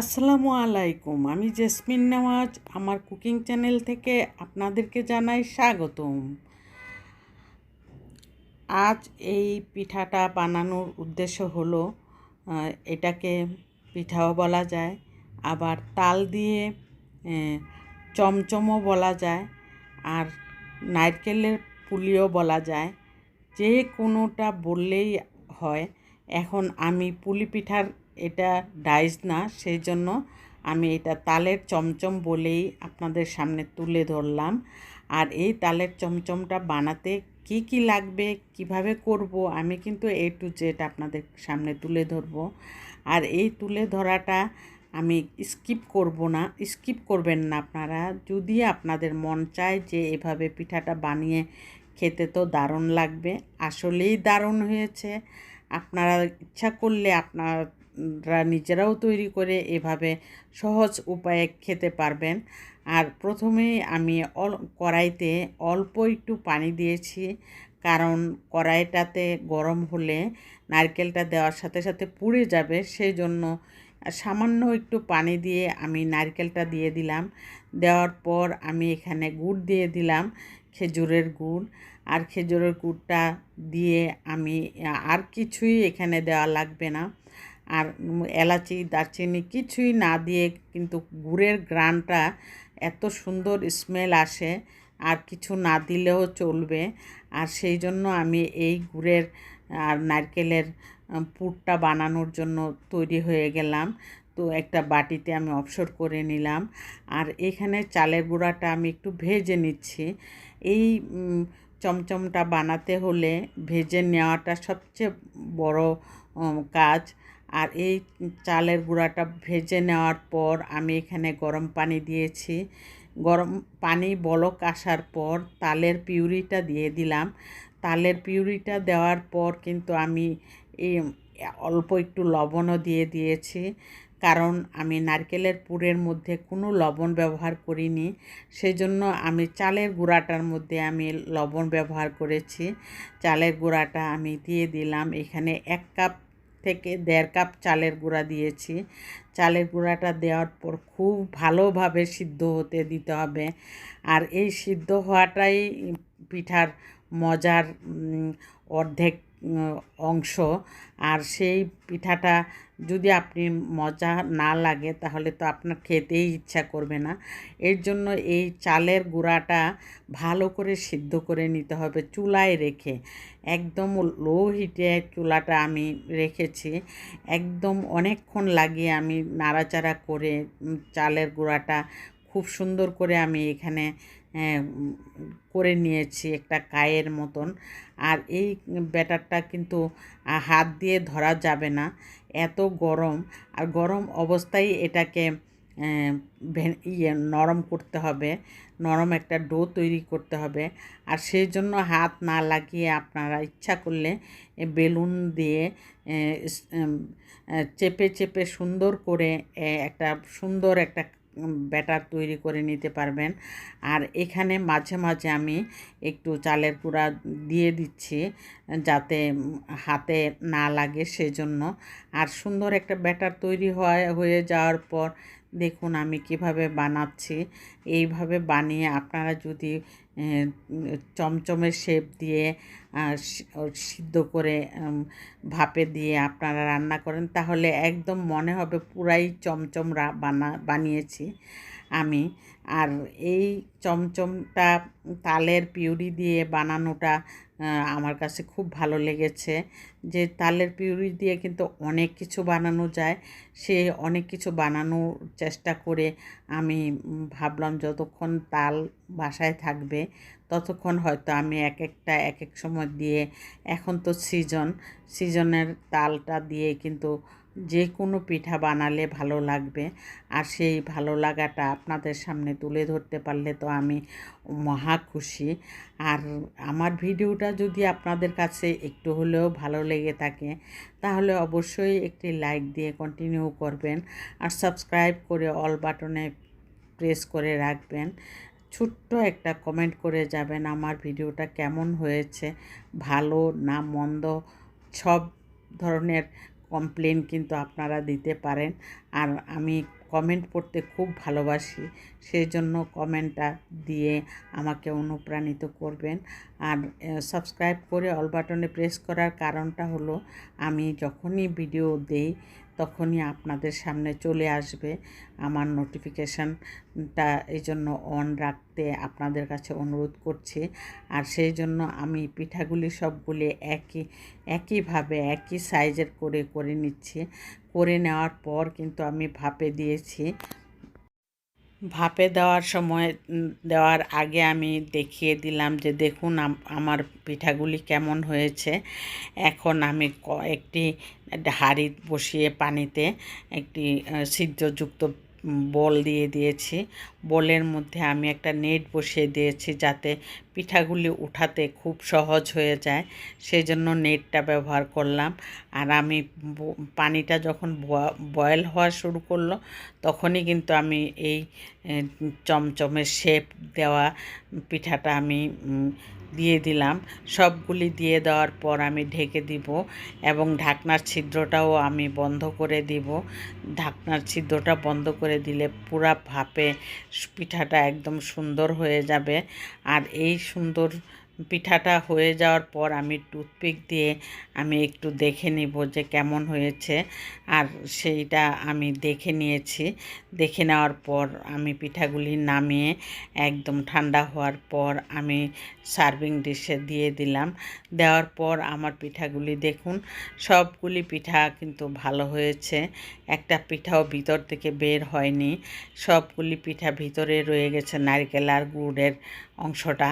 আসসালামু আলাইকুম, আমি জেসমিন নেওয়াজ আমার কুকিং চ্যানেল থেকে আপনাদেরকে জানাই স্বাগতম। আজ এই পিঠাটা বানানোর উদ্দেশ্য হলো এটাকে পিঠাও বলা যায়, আবার তাল দিয়ে চমচমও বলা যায়, আর নারকেলের পুলিও বলা যায়। যে কোনোটা বললেই হয়, এখন আমি পুলি পিঠার এটা ডাইস না সেই জন্য আমি এটা তালের চমচম বলেই আপনাদের সামনে তুলে ধরলাম। আর এই তালের চমচমটা বানাতে কি কি লাগবে, কীভাবে করব, আমি কিন্তু এ টু জেড আপনাদের সামনে তুলে ধরব। আর এই তুলে ধরাটা আমি স্কিপ করব না স্কিপ করবেন না আপনারা। যদি আপনাদের মন চায় যে এভাবে পিঠাটা বানিয়ে খেতে তো দারুণ লাগবে, আসলেই দারুণ হয়েছে। আপনারা ইচ্ছা করলে আপনারা নিজেরাও তৈরি করে এভাবে সহজ উপায়ে খেতে পারবেন। আর প্রথমেই আমি অল, কড়াইতে অল্প একটু পানি দিয়েছি, কারণ কড়াইটাতে গরম হলে নারকেলটা দেওয়ার সাথে সাথে পুড়ে যাবে সেই জন্য সামান্য একটু পানি দিয়ে আমি নারকেলটা দিয়ে দিলাম। দেওয়ার পর আমি এখানে গুড় দিয়ে দিলাম, খেজুরের গুড়। আর খেজুরের গুড়টা দিয়ে আমি আর কিছুই এখানে দেওয়া লাগবে না। আর এলাচি, দারচিনি কিছুই না দিয়ে কিন্তু গুড়ের গ্রানটা এত সুন্দর স্মেল আসে আর কিছু না দিলেও চলবে। আর সেই জন্য আমি এই গুড়ের আর নারকেলের পুরটা বানানোর জন্য তৈরি হয়ে গেলাম। তো একটা বাটিতে আমি অবসর করে নিলাম। আর এখানে চালের গুঁড়াটা আমি একটু ভেজে নিচ্ছি। এই চমচমটা বানাতে হলে ভেজে নেওয়াটা সবচেয়ে বড় কাজ। আর এই চালের গুঁড়াটা ভেজে নেওয়ার পর আমি এখানে গরম পানি দিয়েছি। গরম পানি বলক আসার পর তালের পিউরিটা দিয়ে দিলাম। তালের পিউরিটা দেওয়ার পর কিন্তু আমি এই অল্প একটু লবণও দিয়ে দিয়েছি। কারণ আমি নারকেলের পুরের মধ্যে কোনো লবণ ব্যবহার করিনি। সেই জন্য আমি চালের গুঁড়াটার মধ্যে আমি লবণ ব্যবহার করেছি। চালের গুঁড়াটা আমি দিয়ে দিলাম। এখানে এক কাপ থেকে দেড় কাপ চালের গুঁড়া দিয়েছি। চালের গুঁড়াটা দেওয়ার পর খুব ভালোভাবে সিদ্ধ হতে দিতে হবে। আর এই সিদ্ধ হওয়াটাই পিঠার মজার অর্ধেক অংশ। আর সেই পিঠাটা যদি আপনি মজা না লাগে, তাহলে তো আপনার খেতেই ইচ্ছা করবে না। এর জন্য এই চালের গুঁড়াটা ভালো করে সিদ্ধ করে নিতে হবে চুলায় রেখে। একদম লো হিটে চুলাটা আমি রেখেছি। একদম অনেকক্ষণ লাগিয়ে আমি নাড়াচাড়া করে চালের গুঁড়াটা খুব সুন্দর করে আমি এখানে করে নিয়েছি একটা কায়ের মতন। আর এই ব্যাটারটা কিন্তু হাত দিয়ে ধরা যাবে না। এত গরম। আর গরম অবস্থায় এটাকে ইয়ে নরম করতে হবে। নরম একটা ডো তৈরি করতে হবে। আর সেই জন্য হাত না লাগিয়ে আপনারা ইচ্ছা করলে বেলুন দিয়ে চেপে চেপে সুন্দর করে একটা সুন্দর একটা ব্যাটার তৈরি করে নিতে পারবেন। আর এখানে মাঝে মাঝে আমি একটু চালের কুড়া দিয়ে দিচ্ছি, যাতে হাতে না লাগে সেজন্য। আর সুন্দর একটা ব্যাটার তৈরি হয়, হয়ে যাওয়ার পর দেখুন আমি কীভাবে বানাচ্ছি। এইভাবে বানিয়ে আপনারা যদি চমচমের শেপ দিয়ে সিদ্ধ করে ভাপে দিয়ে আপনারা রান্না করেন, তাহলে একদম মনে হবে পুরাই চমচম বানা, বানিয়েছি আমি। আর এই চমচমটা তালের পিউরি দিয়ে বানানোটা আমার কাছে খুব ভালো লেগেছে। যে তালের পিউরি দিয়ে কিন্তু অনেক কিছু বানানো যায়, সে অনেক কিছু বানানোর চেষ্টা করে আমি ভাবলাম যতক্ষণ তাল বাসায় থাকবে, ততক্ষণ হয়তো আমি এক একটা, এক এক সময় দিয়ে, এখন তো সিজন সিজনের তালটা দিয়ে কিন্তু যে কোনো পিঠা বানালে ভালো লাগবে। আর সেই ভালো লাগাটা আপনাদের সামনে তুলে ধরতে পারলে তো আমি মহা খুশি। আর আমার ভিডিওটা যদি আপনাদের কাছে একটু হলেও ভালো লেগে থাকে, তাহলে অবশ্যই একটি লাইক দিয়ে কন্টিনিউ করবেন। আর সাবস্ক্রাইব করে অল বাটনে প্রেস করে রাখবেন। ছোট্ট একটা কমেন্ট করে যাবেন আমার ভিডিওটা কেমন হয়েছে, ভালো না মন্দ, সব ধরনের কমপ্লেন কিন্তু আপনারা দিতে পারেন। আর আমি কমেন্ট পড়তে খুব ভালোবাসি সেই জন্য কমেন্টটা দিয়ে আমাকে অনুপ্রাণিত করবেন। আর সাবস্ক্রাইব করে অল বাটনে প্রেস করার কারণটা হলো, আমি যখনই ভিডিও দেই তখনই আপনাদের সামনে চলে আসবে আমার নোটিফিকেশানটা এই জন্য অন রাখতে আপনাদের কাছে অনুরোধ করছি। আর সেই জন্য আমি পিঠাগুলি সবগুলি একই, একইভাবে, একই সাইজের করে করে নিচ্ছি। করে নেওয়ার পর কিন্তু আমি ভাপে দিয়েছি। ভাপে দেওয়ার সময় দেওয়ার আগে আমি দেখিয়ে দিলাম যে দেখুন আমার পিঠাগুলি কেমন হয়েছে। এখন আমি একটি হাঁড়ি বসিয়ে পানিতে একটি সিদ্ধযুক্ত বল দিয়ে দিয়েছি। বলের মধ্যে আমি একটা নেট বসিয়ে দিয়েছি যাতে পিঠাগুলি উঠাতে খুব সহজ হয়ে যায়। সেই জন্য নেটটা ব্যবহার করলাম। আর আমি পানিটা যখন বয়েল হওয়া শুরু করল, তখনই কিন্তু আমি এই চমচমের শেপ দেওয়া পিঠাটা আমি দিয়ে দিলাম। সবগুলি দিয়ে দেওয়ার পর আমি ঢেকে দিব এবং ঢাকনার ছিদ্রটাও আমি বন্ধ করে দিব। ঢাকনার ছিদ্রটা বন্ধ করে দিলে পুরা ভাপে পিঠাটা একদম সুন্দর হয়ে যাবে। আর এই সুন্দর পিঠাটা হয়ে যাওয়ার পর আমি টুথপিক দিয়ে আমি একটু দেখে নিব যে কেমন হয়েছে। আর সেইটা আমি দেখে নিয়েছি। দেখে নেওয়ার পর আমি পিঠাগুলি নামিয়ে একদম ঠান্ডা হওয়ার পর আমি সার্ভিং ডিশে দিয়ে দিলাম। দেওয়ার পর আমার পিঠাগুলি দেখুন, সবগুলি পিঠা কিন্তু ভালো হয়েছে। একটা পিঠাও ভিতর থেকে বের হয়নি। সবগুলি পিঠা ভিতরে রয়ে গেছে নারকেল আর গুড়ের অংশটা।